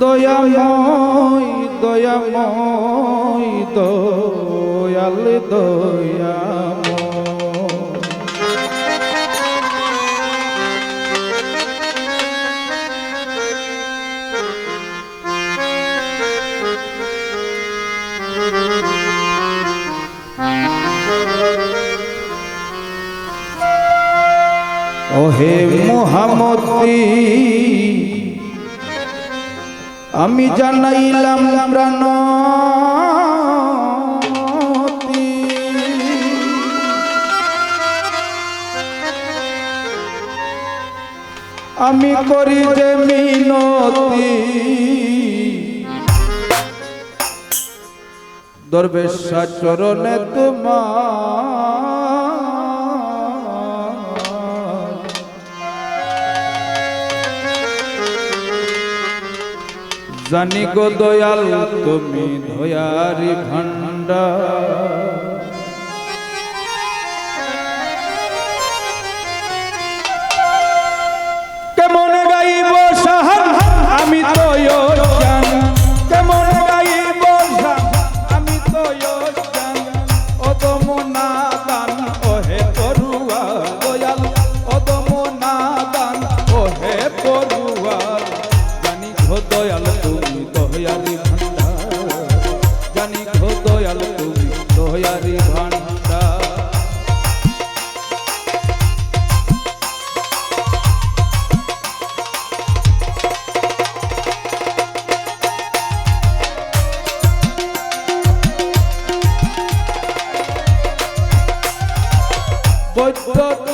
দয়াময় দয়াময় দয়াল দয়াময়। ওহে মোহামতি আমি জানাইলাম প্রাণ আমি করি যে মিনতি। দরবেশা চরণে তোমার জানি গো দয়াল তুমি ধয়ারি ভান্ডার বৈদ্যত